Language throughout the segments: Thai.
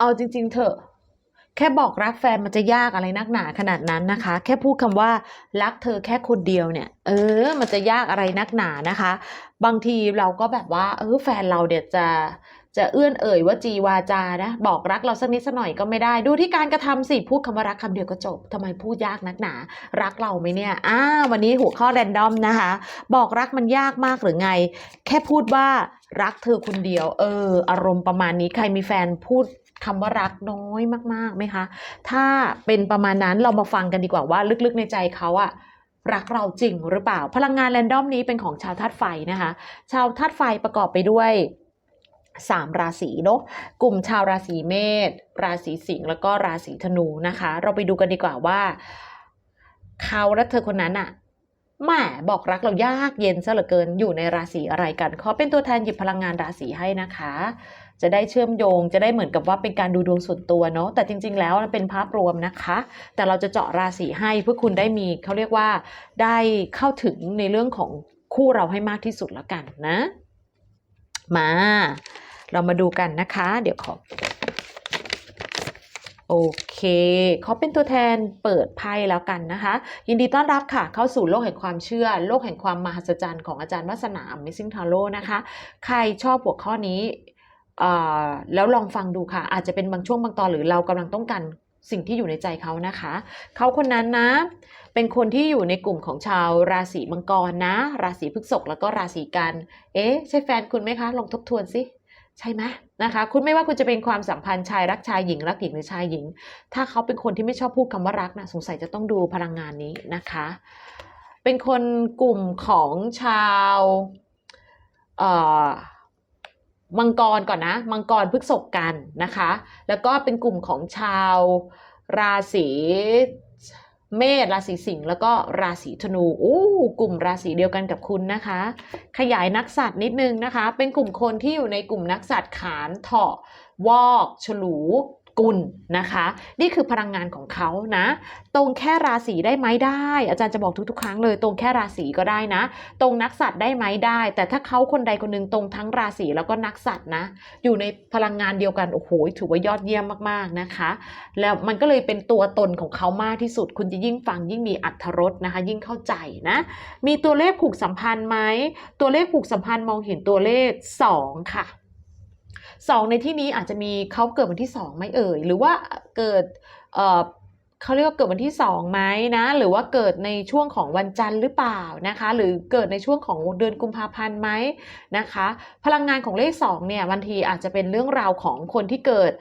เอาจริง ๆ เถอะ แค่บอกรักแฟนมันจะยากอะไรนักหนาขนาดนั้นนะคะ แค่พูดคำว่ารักเธอแค่คนเดียวเนี่ย เออ มันจะยากอะไรนักหนานะคะ บางทีเราก็แบบว่า เออแฟนเราเดี๋ยวจะจะเอื้อนเอ่ยว่าจีวาจานะบอกรักเราสักนิดสักหน่อยก็ไม่ได้ ดูที่การกระทำสิพูดคำว่ารักคำเดียวก็จบทำไมพูดยากนักหนา รักเราไหมเนี่ยอ่าวันนี้หัวข้อแรนดอมนะคะ บอกรักมันยากมากหรือไง แค่พูดว่ารักเธอคนเดียว เออ อารมณ์ประมาณนี้ใครมีแฟนพูด คำว่ารักน้อยมากๆไหมคะ ถ้าเป็นประมาณนั้นเรามาฟังกันดีกว่าว่า ลึกๆในใจเขาอะรักเราจริงหรือเปล่า พลังงานแรนดอมนี้เป็นของชาวธาตุไฟนะคะ ชาวธาตุไฟประกอบไปด้วยสามราศีเนาะกลุ่มชาวราศีเมษราศีสิงห์แล้วก็ราศีธนูนะคะ เราไปดูกันดีกว่าว่า เขาและเธอคนนั้นอะแหม่บอกรักเรายากเย็นซะเหลือเกินอยู่ในราศีอะไรกันขอเป็นตัวแทนหยิบพลังงานราศีให้นะคะ จะได้เชื่อมโยง จะได้เหมือนกับว่าเป็นการดูดวงส่วนตัวเนาะแต่จริง ๆ แล้วเป็นภาพรวมนะคะ แต่เราจะเจาะราศีให้เพื่อคุณได้มีเขาเรียกว่าได้เข้าถึงในเรื่องของคู่เราให้มากที่สุดแล้วกันนะ มา เรามาดูกันนะคะ เดี๋ยวขอโอเคเขาเป็นตัวแทนเปิดไพ่แล้วกันนะคะ ยินดีต้อนรับค่ะ เข้าสู่โลกแห่งความเชื่อ โลกแห่งความมหัศจรรย์ของอาจารย์วัฒนา Amazing Tarot นะคะ ใครชอบหัวข้อนี้ แล้วลองฟังดูค่ะ อาจจะเป็นบางช่วงบางตอนหรือเรากำลังต้องการสิ่งที่อยู่ในใจเขานะคะ เขาคนนั้นนะ เป็นคนที่อยู่ในกลุ่มของชาวราศีมังกรนะ ราศีพฤษภแล้วก็ราศีกัน เอ๊ะ ใช่แฟนคุณไหมคะ ลองทบทวนสิใช่ไหมนะคะ คุณไม่ว่าคุณจะเป็นความสัมพันธ์ชายรักชายหญิงรักหญิงหรือชายหญิง ถ้าเขาเป็นคนที่ไม่ชอบพูดคำว่ารักนะสงสัยจะต้องดูพลังงานนี้นะคะ เป็นคนกลุ่มของชาวเอ่อ มังกรก่อนนะ มังกรพฤษภกันนะคะ แล้วก็เป็นกลุ่มของชาวราศีเมษราศีสิงห์แล้วก็ราศีธนูอู้กลุ่มราศีเดียวกันกับคุณนะคะ ขยายนักสัตว์นิดนึงนะคะ เป็นกลุ่มคนที่อยู่ในกลุ่มนักสัตว์ขานเถาะวอก ฉลู กุลนะคะ นี่คือพลังงานของเขานะ ตรงแค่ราศีได้ไหมได้ อาจารย์จะบอกทุกๆ ครั้งเลย ตรงแค่ราศีก็ได้นะ ตรงนักสัตว์ได้ไหมได้ แต่ถ้าเขาคนใดคนหนึ่งตรงทั้งราศีแล้วก็นักสัตว์นะ อยู่ในพลังงานเดียวกันโอ้โหถือว่ายอดเยี่ยมมากๆนะคะ แล้วมันก็เลยเป็นตัวตนของเขามากที่สุด คุณจะยิ่งฟังยิ่งมีอัธรสนะคะ ยิ่งเข้าใจนะ มีตัวเลขผูกสัมพันธ์ไหมตัวเลขผูกสัมพันธ์มองเห็นตัวเลข 2 ค่ะ สองในที่นี้อาจจะมีเขาเกิดวันที่สองไหมเอ่ย หรือว่าเกิดเอ่อเขาเรียกว่าเกิดวันที่สองไหมนะ หรือว่าเกิดในช่วงของวันจันทร์หรือเปล่านะคะ หรือเกิดในช่วงของเดือนกุมภาพันธ์ไหมนะคะ พลังงานของเลข2เนี่ยบางทีอาจจะเป็นเรื่องราวของคนที่เกิด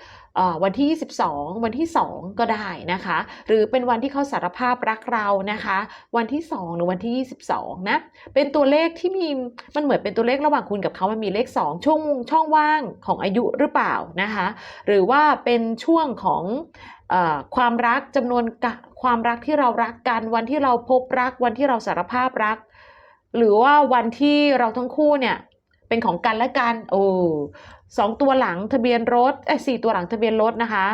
วันที่ 22 วันที่ 2 ก็ได้นะคะ หรือเป็นวันที่เขาสารภาพรักเรานะคะ วันที่ 2 หรือวันที่ 22 นะ เป็นตัวเลขที่มีมันเหมือนเป็นตัวเลขระหว่างคุณกับเขามันมีเลข 2 ช่วงช่องว่างของอายุหรือเปล่านะคะ หรือว่าเป็นช่วงของอความรักจำนวนกความรักที่เรารักกัน วันที่เราพบรัก วันที่เราสารภาพรัก หรือว่าวันที่เราทั้งคู่เนี่ย เป็นของกันและกันโอ้สองตัวหลังทะเบียนรถเอ้ยสี่ตัวหลังทะเบียนรถนะคะ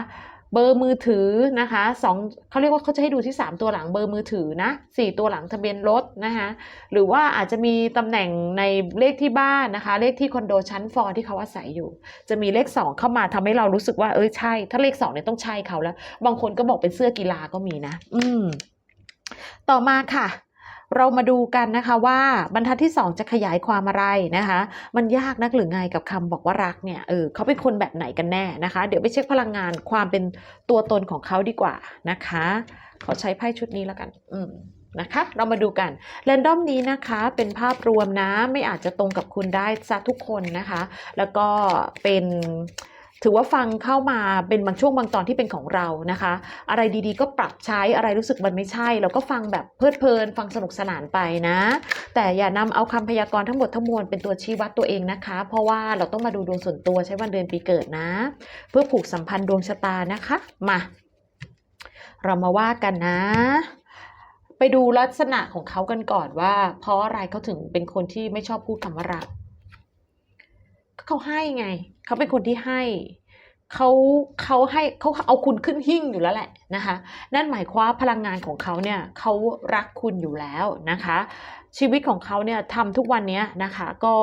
เบอร์มือถือนะคะสองเขาเรียกว่าเขาจะให้ดูที่ 3 ตัวหลังเบอร์มือถือนะสี่ตัวหลังทะเบียนรถนะคะหรือว่าอาจจะมีตำแหน่งในเลขที่บ้านนะคะ เลขที่คอนโดชั้นฟอร์ที่เขาอาศัยอยู่ จะมีเลข 2 เข้ามาทำให้เรารู้สึกว่าเออใช่ ถ้าเลข2เนี่ยต้องใช่เขาแล้ว บางคนก็บอกเป็นเสื้อกีฬาก็มีนะ อืมต่อมาค่ะ เรามาดูกันนะคะว่าบรรทัดที่ 2 จะขยายความอะไรนะคะ มันยากนักหรือไงกับคำบอกว่ารักเนี่ยเออเขาเป็นคนแบบไหนกันแน่นะคะ เดี๋ยวไปเช็คพลังงานความเป็นตัวตนของเขาดีกว่านะคะขอใช้ไพ่ชุดนี้แล้วกัน อืมนะคะ เรามาดูกันแรนดอมนี้นะคะ เป็นภาพรวมนะ ไม่อาจจะตรงกับคุณได้ซะทุกคนนะคะ แล้วก็เป็น ถือว่าฟังเข้ามาเป็นบางช่วงบางตอนที่เป็นของเรานะคะ อะไรดีๆ ก็ปรับใช้อะไรรู้สึกมันไม่ใช่ เราก็ฟังแบบเพลิดเพลิน ฟังสนุกสนานไปนะ แต่อย่านำเอาคำพยากรณ์ทั้งหมดทั้งมวลเป็นตัวชี้วัดตัวเองนะคะ เพราะว่าเราต้องมาดูดวงส่วนตัวใช้วันเดือนปีเกิดนะ เพื่อผูกสัมพันธ์ดวงชะตานะคะ มา เรามาว่ากันนะ ไปดูลักษณะของเขากันก่อนว่า เพราะอะไรเขาถึงเป็นคนที่ไม่ชอบพูดคำว่ารัก เขาให้ไง เขาเป็นคนที่ให้เขาเขาให้เขาเอาคุณขึ้นหิ้งอยู่แล้วแหละนะคะ นั่นหมายความว่าพลังงานของเขาเนี่ยเขารักคุณอยู่แล้วนะคะ ชีวิตของเขาเนี่ยทำทุกวันนี้นะคะ ก็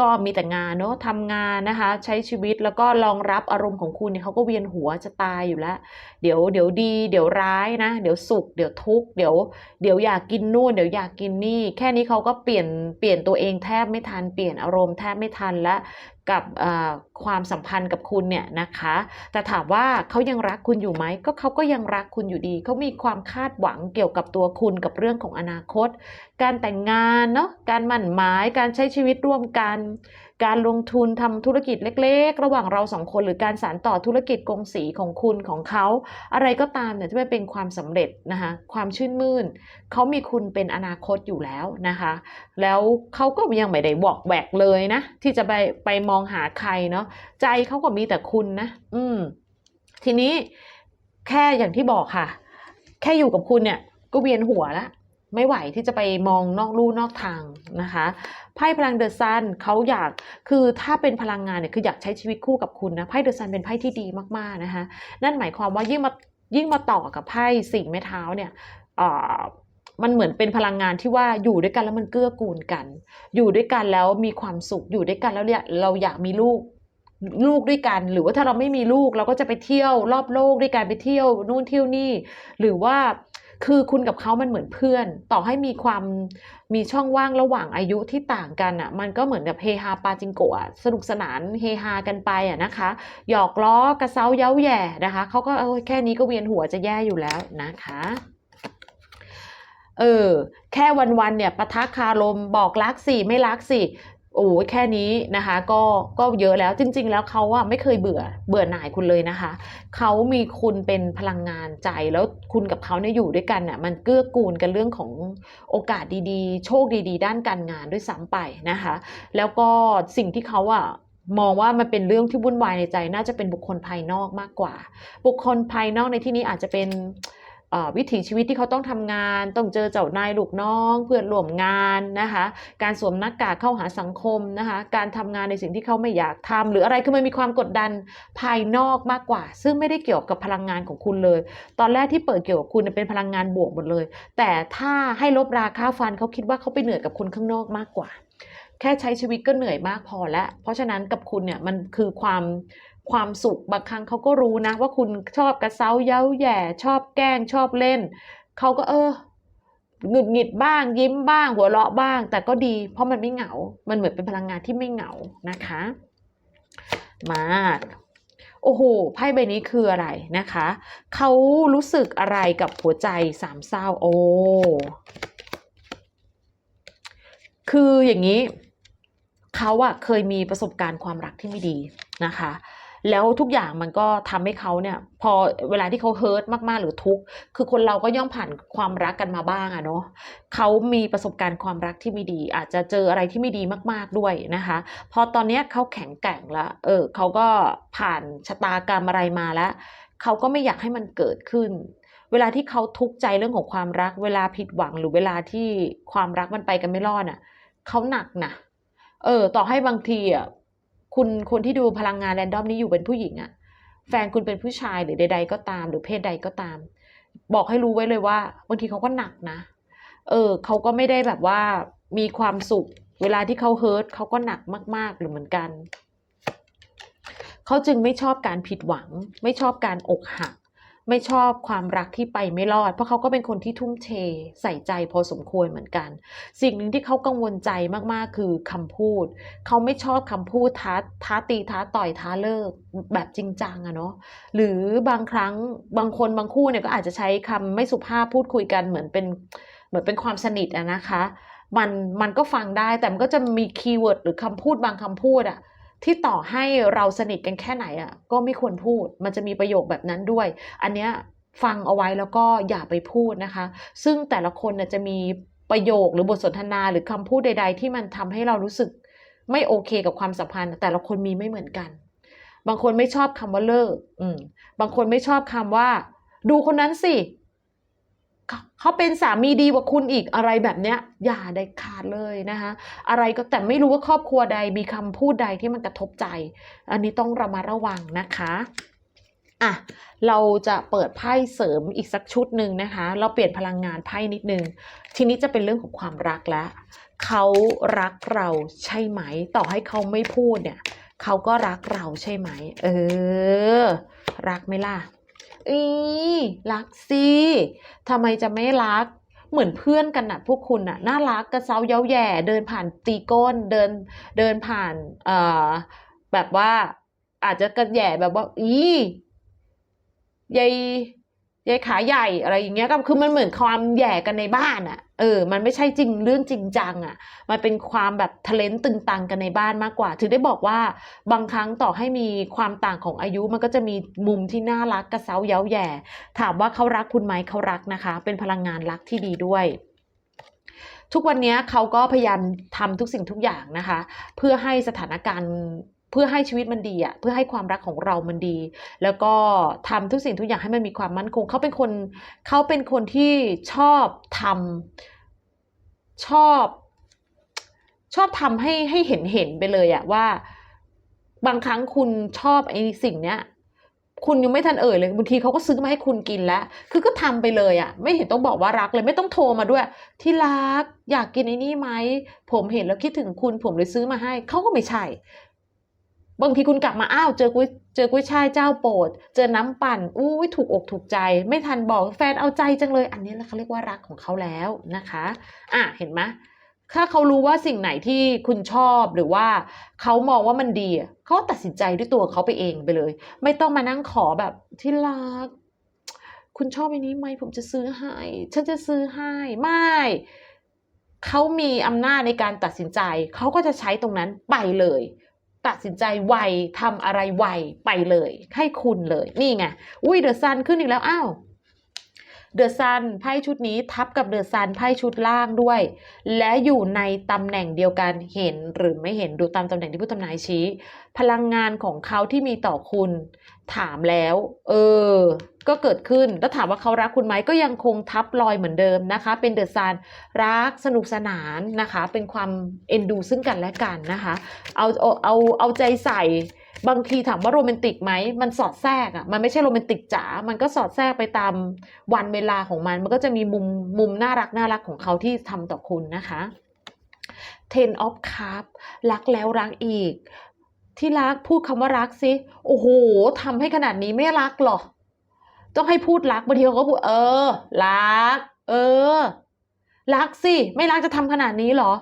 ก็มีแต่งานเนาะทำงานนะคะ ใช้ชีวิตแล้วก็รองรับอารมณ์ของคุณเนี่ยเขาก็เวียนหัวจะตายอยู่แล้ว เดี๋ยวเดี๋ยวดี เดี๋ยวร้ายนะ เดี๋ยวสุข เดี๋ยวทุกข์เดี๋ยวเดี๋ยวอยากกินนู่นเดี๋ยวอยากกินนี่ แค่นี้เขาก็เปลี่ยนเปลี่ยนตัวเองแทบไม่ทันเปลี่ยนอารมณ์แทบไม่ทันและกับความสัมพันธ์กับคุณเนี่ยนะคะ แต่ถามว่าเขายังรักคุณอยู่ไหมก็เขาก็ยังรักคุณอยู่ดี เขามีความคาดหวังเกี่ยวกับตัวคุณกับเรื่องของอนาคต การแต่งงานเนาะการหมั่นหมายการใช้ชีวิตร่วมกัน การลงทุนทำธุรกิจเล็ก ๆ ระหว่างเราสองคนหรือการสานต่อธุรกิจกงสีของคุณของเขา อะไรก็ตามเนี่ยที่เป็นความสำเร็จนะคะความชื่นมื่นเขามีคุณเป็นอนาคตอยู่แล้วนะคะ แล้วเขาก็ยังไม่ได้บอกแวกเลยนะ ที่จะไปไปมองหาใครเนาะใจเขาก็มีแต่คุณนะ อืม ทีนี้แค่อย่างที่บอกค่ะ แค่อยู่กับคุณเนี่ย ก็เวียนหัวและ ไม่ไหวที่จะไปมองนอกลู่นอกทางนะคะไพ่พลังเดอะซันเขาอยากคือถ้าเป็นพลังงานเนี่ยคืออยากใช้ชีวิตคู่กับคุณนะไพ่เดอะซันเป็นไพ่ที่ดีมากๆนะคะนั่นหมายความว่ายิ่งมายิ่งมาต่อกับไพ่สี่ไม้เท้าเนี่ยมันเหมือนเป็นพลังงานที่ว่าอยู่ด้วยกันแล้วมันเกื้อกูลกัน อยู่ด้วยกันแล้วมีความสุขอยู่ด้วยกันแล้วเนี่ยเราอยากมีลูกลูกด้วยกัน หรือว่าถ้าเราไม่มีลูกเราก็จะไปเที่ยวรอบโลกด้วยกันไปเที่ยวนู่นเที่ยวนี่ หรือว่า คือคุณกับเขามันเหมือนเพื่อน ต่อให้มีความมีช่องว่างระหว่างอายุที่ต่างกันอะ มันก็เหมือนกับเฮฮาปาจิงโกะสนุกสนานเฮฮากันไปอะนะคะ หยอกล้อกระเซ้าเย้าแย่นะคะเขาก็เออแค่นี้ก็เวียนหัวจะแย่อยู่แล้วนะคะเออแค่วันๆเนี่ยปะทะคารมบอกรักสิไม่รักสิ โอ้แค่นี้นะคะก็ก็เยอะแล้วจริง ๆ แล้วเขาอะไม่เคยเบื่อเบื่อหน่ายคุณเลยนะคะ เขามีคุณเป็นพลังงานใจแล้วคุณกับเขาเนี่ยอยู่ด้วยกันน่ะมันเกื้อกูลกันเรื่องของโอกาสดีๆ โชคดีๆ ด้านการงานด้วยซ้ำไปนะคะ แล้วก็สิ่งที่เขาอะมองว่ามันเป็นเรื่องที่วุ่นวายในใจ น่าจะเป็นบุคคลภายนอกมากกว่า บุคคลภายนอกในที่นี้อาจจะเป็น วิถีชีวิตที่เขาต้องทำงาน ต้องเจอเจ้านายลูกน้อง เพื่อนร่วมงานนะคะ การสวมหน้ากากเข้าหาสังคมนะคะ การทำงานในสิ่งที่เขาไม่อยากทำหรืออะไรคือมันมีความกดดันภายนอกมากกว่า ซึ่งไม่ได้เกี่ยวกับพลังงานของคุณเลย ตอนแรกที่เปิดเกี่ยวกับคุณเป็นพลังงานบวกหมดเลย แต่ถ้าให้ลบราค่าฟันเขาคิดว่าเขาไปเหนื่อยกับคนข้างนอกมากกว่า แค่ใช้ชีวิตก็เหนื่อยมากพอแล้ว เพราะฉะนั้นกับคุณเนี่ยมันคือความ ความสุขบางครั้งเขาก็รู้นะ ว่าคุณชอบกระเซ้าเย้าแย่ชอบแกล้งชอบเล่นเขาก็เออหงุดหงิดบ้าง ยิ้มบ้าง หัวเราะบ้าง แต่ก็ดีเพราะมันไม่เหงา มันเหมือนเป็นพลังงานที่ไม่เหงานะคะ มาโอ้โหไพ่ใบนี้คืออะไรนะคะเขารู้สึกอะไรกับหัวใจสามเศร้าโอ้คืออย่างนี้เขาอะเคยมีประสบการณ์ความรักที่ไม่ดีนะคะ แล้วทุกอย่างมันก็ทำให้เขาเนี่ย พอเวลาที่เขาเฮิร์ตมากๆหรือทุกข์คือคนเราก็ย่อมผ่านความรักกันมาบ้างอะเนาะเขามีประสบการณ์ความรักที่ไม่ดี อาจจะเจออะไรที่ไม่ดีมากๆด้วยนะคะ พอตอนเนี้ยเขาแข็งแกร่งแล้วเออเขาก็ผ่านชะตากรรมอะไรมาแล้วเขาก็ไม่อยากให้มันเกิดขึ้นเวลาที่เขาทุกข์ใจเรื่องของความรัก เวลาผิดหวังหรือเวลาที่ความรักมันไปกันไม่รอดอะเขาหนักนะเออ ต่อให้บางทีอะ คุณคนที่ดูพลังงานแรนดอมนี้อยู่เป็นผู้หญิงอะแฟนคุณเป็นผู้ชายหรือใด ๆ ก็ตาม หรือเพศใดก็ตาม บอกให้รู้ไว้เลยว่าบางทีเขาก็หนักนะ เออเขาก็ไม่ได้แบบว่ามีความสุข เวลาที่เขาเฮิร์ตเขาก็หนักมาก ๆ หรือเหมือนกัน เขาจึงไม่ชอบการผิดหวัง ไม่ชอบการอกหัก ไม่ชอบความรักที่ไปไม่รอด เพราะเขาก็เป็นคนที่ทุ่มเทใส่ใจพอสมควรเหมือนกัน สิ่งหนึ่งที่เขากังวลใจมากๆคือคำพูด เขาไม่ชอบคำพูดท้าท้าตีท้าต่อยท้าเลิกแบบจริงจังอะเนาะหรือบางครั้งบางคนบางคู่เนี่ยก็อาจจะใช้คำไม่สุภาพพูดคุยกันเหมือนเป็นเหมือนเป็นความสนิทอะนะคะ มันมันก็ฟังได้แต่มันก็จะมีคีย์เวิร์ดหรือคำพูดบางคำพูดอะ ที่ต่อให้เราสนิทกันแค่ไหนอะก็ไม่ควรพูด มันจะมีประโยคแบบนั้นด้วย อันเนี้ยฟังเอาไว้แล้วก็อย่าไปพูดนะคะ ซึ่งแต่ละคนน่ะจะมีประโยคหรือบทสนทนาหรือคำพูดใด ๆ ที่มันทำให้เรารู้สึกไม่โอเคกับความสัมพันธ์ แต่ละคนมีไม่เหมือนกัน บางคนไม่ชอบคำว่าเลิก อืม บางคนไม่ชอบคำว่า ดูคนนั้นสิ เขาเป็นสามีดีกว่าคุณอีกอะไรแบบเนี้ย อย่าได้ขาดเลยนะคะอะไรก็แต่ไม่รู้ว่าครอบครัวใดมีคำพูดใดที่มันกระทบใจ อันนี้ต้องระมัดระวังนะคะอะเราจะเปิดไพ่เสริมอีกสักชุดหนึ่งนะคะ เราเปลี่ยนพลังงานไพ่นิดนึง ทีนี้จะเป็นเรื่องของความรักแล้วเขารักเราใช่ไหม ต่อให้เขาไม่พูดเนี่ย เขาก็รักเราใช่ไหม เออ รักไหมล่ะ อีรักสิทำไมจะไม่รัก เหมือนเพื่อนกันน่ะพวกคุณน่ะน่ารักกระเซาเย้าแย่ เดินผ่านตีก้น เดินเดินผ่านเอ่อแบบว่า อาจจะกระแย่แบบว่า อียาย ยายขาใหญ่อะไรอย่างเงี้ยก็คือมันเหมือนความแย่กันในบ้านอะ เออ มันไม่ใช่จริงเรื่องจริงจังอะ มันเป็นความแบบทะเลนตึงตังกันในบ้านมากกว่า ถึงได้บอกว่าบางครั้งต่อให้มีความต่างของอายุมันก็จะมีมุมที่น่ารักกระเซาเย้าแย่ ถามว่าเขารักคุณไหมเขารักนะคะ เป็นพลังงานรักที่ดีด้วยทุกวันนี้เขาก็พยายามทำทุกสิ่งทุกอย่างนะคะ เพื่อให้สถานการณ์ เพื่อให้ชีวิตมันดีอะเพื่อให้ความรักของเรามันดี แล้วก็ทำทุกสิ่งทุกอย่างให้มันมีความมั่นคง เขาเป็นคนเขาเป็นคนที่ชอบทำชอบ ชอบทำให้ให้เห็นเห็นไปเลยอะว่า บางครั้งคุณชอบไอ้สิ่งเนี้ยคุณยังไม่ทันเอ่ยเลยบางทีเขาก็ซื้อมาให้คุณกินแล้ว คือก็ทำไปเลยอะ ไม่เห็นต้องบอกว่ารักเลยไม่ต้องโทรมาด้วย ที่รักอยากกินไอ้นี่ไหมผมเห็นแล้วคิดถึงคุณผมเลยซื้อมาให้เขาก็ไม่ใช่ บางทีคุณกลับมาอ้าวเจอกุ้ยเจอกุ้ยช่ายเจ้าโปรด เจอน้ำปั่นอุ้ยถูกอกถูกใจ ไม่ทันบอกแฟนเอาใจจังเลย อันนี้เขาเรียกว่ารักของเขาแล้วนะคะอะเห็นไหมถ้าเขารู้ว่าสิ่งไหนที่คุณชอบหรือว่าเขามองว่ามันดีเขาตัดสินใจด้วยตัวเขาไปเองไปเลย ไม่ต้องมานั่งขอแบบที่รัก คุณชอบอันนี้ไหมผมจะซื้อให้ ฉันจะซื้อให้ไม่เขามีอำนาจในการตัดสินใจ เขาก็จะใช้ตรงนั้นไปเลย ตัดสินใจไวทำอะไรไวไปเลย ให้คุณเลยนี่ไงอุ้ยเดอะซันขึ้นอีกแล้วอ้าวเดอะซันไพ่ชุดนี้ทับกับเดอะซันไพ่ชุดล่างด้วย และอยู่ในตำแหน่งเดียวกันเห็นหรือไม่เห็นดูตามตำแหน่งที่ผู้ทำนายชี้ พลังงานของเขาที่มีต่อคุณ ถามแล้ว เออ ก็เกิดขึ้น แล้วถามว่าเขารักคุณไหมก็ยังคงทับรอยเหมือนเดิมนะคะ เป็นเดอะซานรักสนุกสนานนะคะ เป็นความเอ็นดูซึ่งกันและกันนะคะ เอาเอาเอาเอาใจใส่บางทีถามว่าโรแมนติกไหม มันสอดแทรกอะ มันไม่ใช่โรแมนติกจ๋า มันก็สอดแทรกไปตามวันเวลาของมัน มันก็จะมีมุมมุมน่ารักน่ารักของเขาที่ทำต่อคุณนะคะ Ten of Cup รักแล้วรักอีก ที่รักพูดคำว่ารักสิโอ้โหทำให้ขนาดนี้ไม่รักหรอต้องให้พูดรักบางทีเขาก็พูดเออ รัก เออ รักสิไม่รักจะทำขนาดนี้หรอ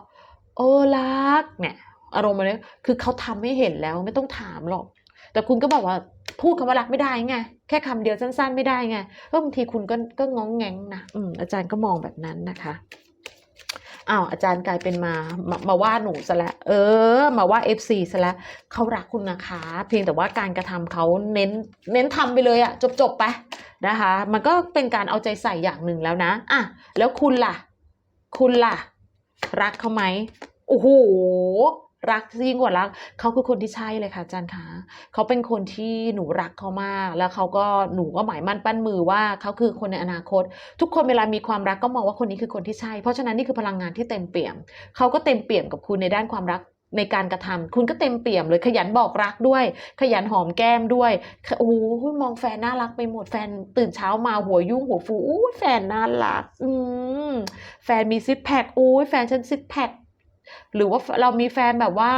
เออรักเนี่ย อารมณ์มันเนี้ยคือเขาทำให้เห็นแล้วไม่ต้องถามหรอก แต่คุณก็บอกว่าพูดคำว่ารักไม่ได้ไงแค่คำเดียวสั้น ๆ ไม่ได้ไงก็บางทีคุณก็ก็งองแงงนะอืมอาจารย์ก็มองแบบนั้นนะคะ อ้าวอาจารย์กลายเป็นมามามาว่าหนูซะแล้วเออ มาว่า FC ซะแล้วเขารักคุณนะคะ เพียงแต่ว่าการกระทำเขาเน้นเน้นทำไปเลยอะจบจบไปนะคะ มันก็เป็นการเอาใจใส่อย่างหนึ่งแล้วนะอะแล้วคุณล่ะ คุณล่ะ รักเขาไหมโอ้โห รักยิ่งกว่ารักเขาคือคนที่ใช่เลยค่ะอาจารย์คะเขาเป็นคนที่หนูรักเขามาก แล้วเขาก็หนูก็หมายมั่นปั้นมือว่าเขาคือคนในอนาคต ทุกคนเวลามีความรักก็มองว่าคนนี้คือคนที่ใช่ เพราะฉะนั้นนี่คือพลังงานที่เต็มเปี่ยมเขาก็เต็มเปี่ยมกับคุณในด้านความรักในการกระทำคุณก็เต็มเปี่ยมเลยขยันบอกรักด้วย ขยันหอมแก้มด้วยโอ้โหมองแฟนน่ารักไปหมดแฟนตื่นเช้ามาหัวยุ่งหัวฟูอู้แฟนน่ารัก อืมแฟนมีซิปแพคอู้แฟนฉันซิปแพค หรือว่าเรามีแฟนแบบว่า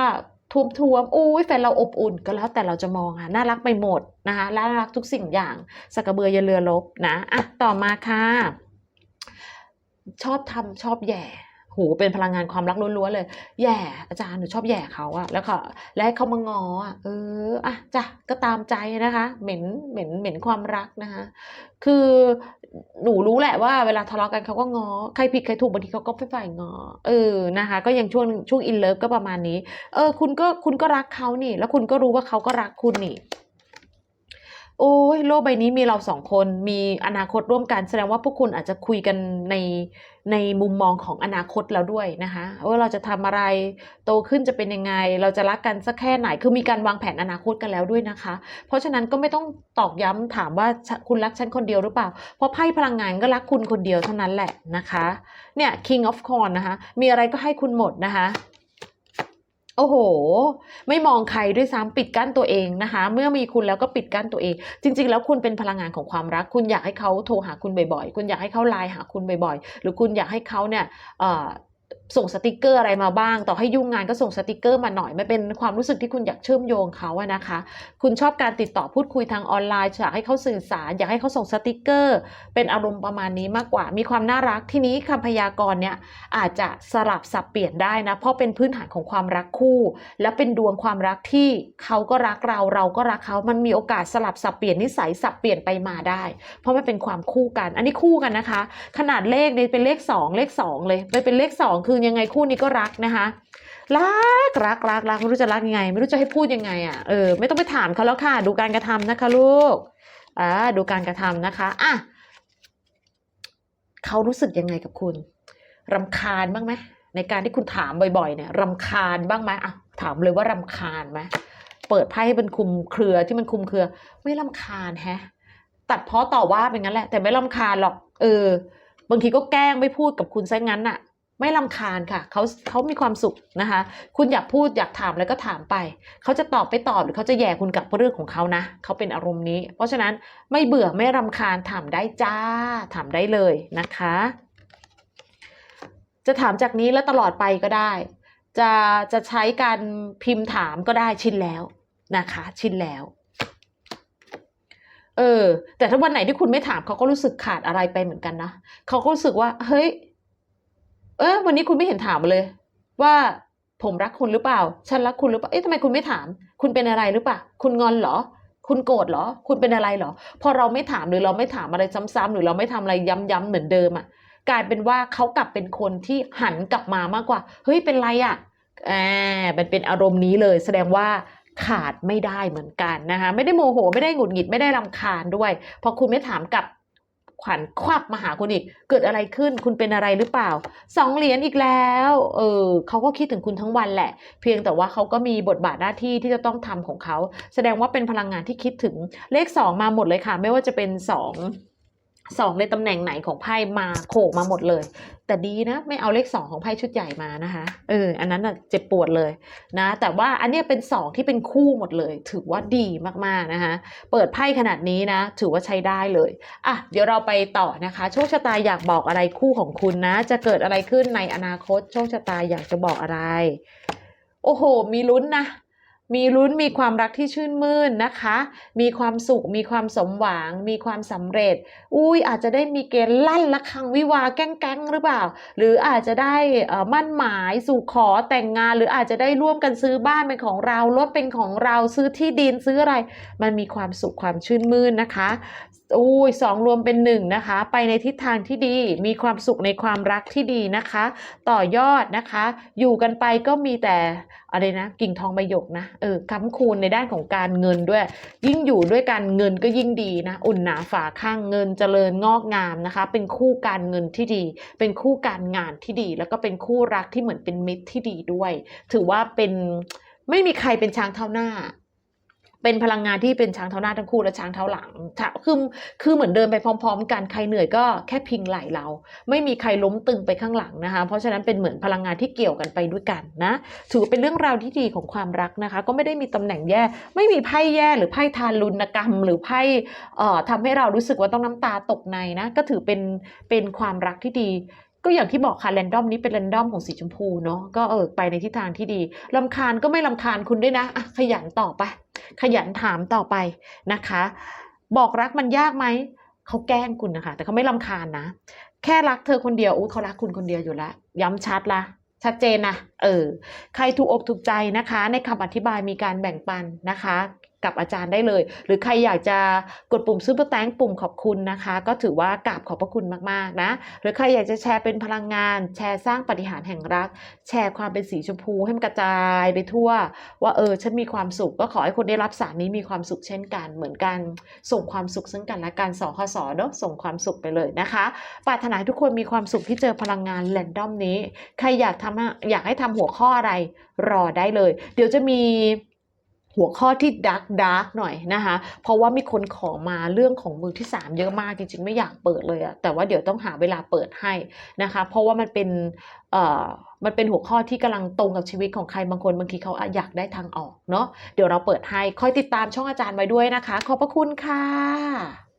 ทุมทวมอู้แฟนเราอบอุ่นก็แล้วแต่เราจะมองค่ะน่ารักไปหมดนะคะน่ารักทุกสิ่งอย่างสกกระเบือยเรือลบนะอะต่อมาค่ะ ชอบทำชอบแย่ หเป็นพลังงานความรักล้วนๆเลย แย่อาจารย์หนูชอบแย่เขาอะแล้วก็และให้เขามางออะเอออะจ้ะก็ตามใจนะคะ เหม็นเหม็นเหม็นความรักนะคะ คือหนูรู้แหละว่าเวลาทะเลาะกันเขาก็งอ ใครผิดใครถูกบางทีเขาก็ไปฝ่ายงอ เออนะคะ ก็ยังช่วงช่วงอินเลิฟก็ประมาณนี้ เออ คุณก็คุณก็รักเขานี่ แล้วคุณก็รู้ว่าเขาก็รักคุณนี่ โอ้ยโลกใบนี้มีเราสองคนมีอนาคตร่วมกัน แสดงว่าพวกคุณอาจจะคุยกันในในมุมมองของอนาคตแล้วด้วยนะคะว่าเราจะทำอะไรโตขึ้นจะเป็นยังไง เราจะรักกันสักแค่ไหนคือมีการวางแผนอนาคตกันแล้วด้วยนะคะ เพราะฉะนั้นก็ไม่ต้องตอกย้ำถามว่าคุณรักฉันคนเดียวหรือเปล่า เพราะไพ่พลังงานก็รักคุณคนเดียวเท่านั้นแหละนะคะเนี่ย King of c o r n นะคะมีอะไรก็ให้คุณหมดนะคะ โอ้โห ไม่มองใครด้วยซ้ำปิดกั้นตัวเองนะคะ เมื่อมีคุณแล้วก็ปิดกั้นตัวเอง จริง ๆ แล้วคุณเป็นพลังงานของความรัก คุณอยากให้เขาโทรหาคุณบ่อยๆ คุณอยากให้เขาไลน์หาคุณบ่อยๆ หรือคุณอยากให้เขาเนี่ยเอ่อ ส่งสติกเกอร์อะไรมาบ้าง ต่อให้ยุ่งงานก็ส่งสติกเกอร์มาหน่อยมันเป็นความรู้สึกที่คุณอยากเชื่อมโยงเขาอะนะคะ คุณชอบการติดต่อพูดคุยทางออนไลน์อยากให้เขาสื่อสาร อยากให้เขาส่งสติกเกอร์ เป็นอารมณ์ประมาณนี้มากกว่า มีความน่ารักทีนี้คำพยากรณ์เนี่ยอาจจะสลับสับเปลี่ยนได้นะเพราะเป็นพื้นฐานของความรักคู่ และเป็นดวงความรักที่เขาก็รักเราเราก็รักเขา มันมีโอกาสสลับสับเปลี่ยนนิสัยสับเปลี่ยนไปมาได้ เพราะมันเป็นความคู่กัน อันนี้คู่กันนะคะ ขนาดเลขเนี่ยเป็นเลขสองเลขสองเลยไปเป็นเลขสองยังไงคู่นี้ก็รักนะคะ รักรักรักรักไม่รู้จะรักยังไง ไม่รู้จะให้พูดยังไงอะเออไม่ต้องไปถามเขาแล้วค่ะ ดูการกระทำนะคะลูกอ่าดูการกระทำนะคะอะเขารู้สึกยังไงกับคุณรำคาญบ้างไหมในการที่คุณถามบ่อยๆเนี่ยรำคาญบ้างไหมอะถามเลยว่ารำคาญไหมเปิดไพ่ให้เป็นคุมเครือที่มันคุมเครือ ไม่รำคาญแฮะ ตัดเพาะต่อว่าเป็นงั้นแหละแต่ไม่รำคาญหรอก เออบางทีก็แกล้งไม่พูดกับคุณซะงั้นน่ะ ไม่รำคาญค่ะเขาเขามีความสุขนะคะ คุณอยากพูดอยากถามอะไรก็ถามไป เขาจะตอบไปตอบหรือเขาจะแย่คุณกับเรื่องของเขานะเขาเป็นอารมณ์นี้ เพราะฉะนั้นไม่เบื่อไม่รำคาญถามได้จ้าถามได้เลยนะคะ จะถามจากนี้แล้วตลอดไปก็ได้ จะจะใช้การพิมพ์ถามก็ได้ชินแล้วนะคะ ชินแล้วเออแต่ถ้าวันไหนที่คุณไม่ถามเขาก็รู้สึกขาดอะไรไปเหมือนกันนะเขาก็รู้สึกว่า เฮ้ย เออวันนี้คุณไม่เห็นถามเลย ว่าผมรักคุณหรือเปล่า ฉันรักคุณหรือเปล่า เอ๊ะทำไมคุณไม่ถาม คุณเป็นอะไรหรือเปล่า คุณงอนเหรอ คุณโกรธเหรอ คุณเป็นอะไรเหรอ พอเราไม่ถามหรือเราไม่ถามอะไรซ้ำๆหรือเราไม่ทำอะไรย้ำๆเหมือนเดิมอะ กลายเป็นว่าเขากลับเป็นคนที่หันกลับมามากกว่า เฮ้ย เป็นไรอะแอบมันเป็นอารมณ์นี้เลย แสดงว่าขาดไม่ได้เหมือนกันนะคะ ไม่ได้โมโห ไม่ได้หงุดหงิด ไม่ได้รำคาญด้วย พอคุณไม่ถามกลับ ขวัญควับมาหาคุณอีก เกิดอะไรขึ้นคุณเป็นอะไรหรือเปล่าสองเหรียญอีกแล้ว เออเขาก็คิดถึงคุณทั้งวันแหละ เพียงแต่ว่าเขาก็มีบทบาทหน้าที่ที่จะต้องทำของเขา แสดงว่าเป็นพลังงานที่คิดถึงเลขสองมาหมดเลยค่ะ ไม่ว่าจะเป็นสอง สองในตำแหน่งไหนของไพ่มาโขกมาหมดเลย แต่ดีนะ ไม่เอาเลขสองของไพ่ชุดใหญ่มานะคะเอออันนั้นน่ะเจ็บปวดเลยนะ แต่ว่าอันเนี้ยเป็นสองที่เป็นคู่หมดเลย ถือว่าดีมากๆนะคะเปิดไพ่ขนาดนี้นะ ถือว่าใช้ได้เลยอะเดี๋ยวเราไปต่อนะคะ โชคชะตาอยากบอกอะไรคู่ของคุณนะ จะเกิดอะไรขึ้นในอนาคต โชคชะตาอยากจะบอกอะไร โอ้โห มีลุ้นนะ มีลุ้นมีความรักที่ชื่นมื่นนะคะ มีความสุข มีความสมหวัง มีความสำเร็จ อุ้ยอาจจะได้มีเกณฑ์ลั่นละครังวิวาแก๊งๆหรือเปล่า หรืออาจจะได้มั่นหมายสู่ขอแต่งงาน หรืออาจจะได้ร่วมกันซื้อบ้านเป็นของเรารถเป็นของเราซื้อที่ดินซื้ออะไร มันมีความสุขความชื่นมื่นนะคะ อุ้ยสองรวมเป็นหนึ่งนะคะ ไปในทิศทางที่ดีมีความสุขในความรักที่ดีนะคะ ต่อยอดนะคะ อยู่กันไปก็มีแต่อะไรนะ กิ่งทองใบหยกนะเออค้ำคูณในด้านของการเงินด้วย ยิ่งอยู่ด้วยกันเงินก็ยิ่งดีนะ อุ่นหนาฝาข้างเงินเจริญงอกงามนะคะ เป็นคู่การเงินที่ดี เป็นคู่การงานที่ดี แล้วก็เป็นคู่รักที่เหมือนเป็นมิตรที่ดีด้วย ถือว่าเป็นไม่มีใครเป็นช้างเท้าหน้า เป็นพลังงานที่เป็นช้างเท้าหน้าทั้งคู่และช้างเท้าหลังถ้าคือคือเหมือนเดินไปพร้อม ๆ กันใครเหนื่อยก็แค่พิงไหลเรา ไม่มีใครล้มตึงไปข้างหลังนะคะ เพราะฉะนั้นเป็นเหมือนพลังงานที่เกี่ยวกันไปด้วยกันนะถือเป็นเรื่องราวที่ดีของความรักนะคะ ก็ไม่ได้มีตำแหน่งแย่ ไม่มีไพ่แย่หรือไพ่ทารุณกรรม หรือไพ่เอ่อทำให้เรารู้สึกว่าต้องน้ำตาตกในนะก็ถือเป็นเป็นความรักที่ดี ก็อย่างที่บอกค่ะแรนดอมนี้เป็นแรนดอมของสีชมพูเนาะก็เออไปในทิศทางที่ดีลำคาญก็ไม่ลำคาญคุณด้วยนะอะขยันต่อไป ขยันถามต่อไปนะคะ บอกรักมันยากไหมเขาแกล้งคุณนะคะ แต่เขาไม่ลำคาญนะ แค่รักเธอคนเดียวอู้เขารักคุณคนเดียวอยู่แล้วย้ำชัดละชัดเจนนะเออใครถูกอกถูกใจนะคะ ในคำอธิบายมีการแบ่งปันนะคะ กับอาจารย์ได้เลย หรือใครอยากจะกดปุ่มซุปเปอร์แตงปุ่มขอบคุณนะคะ ก็ถือว่ากราบขอบพระคุณมากๆนะ หรือใครอยากจะแชร์เป็นพลังงาน แชร์สร้างปฏิหารแห่งรัก แชร์ความเป็นสีชมพูให้มันกระจายไปทั่ว ว่าเออฉันมีความสุข ก็ขอให้คนได้รับสารนี้มีความสุขเช่นกัน เหมือนกันส่งความสุขซึ่งกันและกันสอคสอเนาะส่งความสุขไปเลยนะคะปรารถนาทุกคนมีความสุขที่เจอพลังงานแรนดอมนี้ ใครอยากทำอยากให้ทำหัวข้ออะไรรอได้เลย เดี๋ยวจะมี หัวข้อที่ดักดักหน่อยนะคะ เพราะว่ามีคนขอมาเรื่องของมือที่ 3 เยอะมากจริง ๆ ไม่อยากเปิดเลยอะแต่ว่าเดี๋ยวต้องหาเวลาเปิดให้นะคะ เพราะว่ามันเป็นเอ่อมันเป็นหัวข้อที่กำลังตรงกับชีวิตของใครบางคนบางทีเขาอยากได้ทางออกเนาะเดี๋ยวเราเปิดให้คอยติดตามช่องอาจารย์ไว้ด้วยนะคะ ขอบพระคุณค่ะ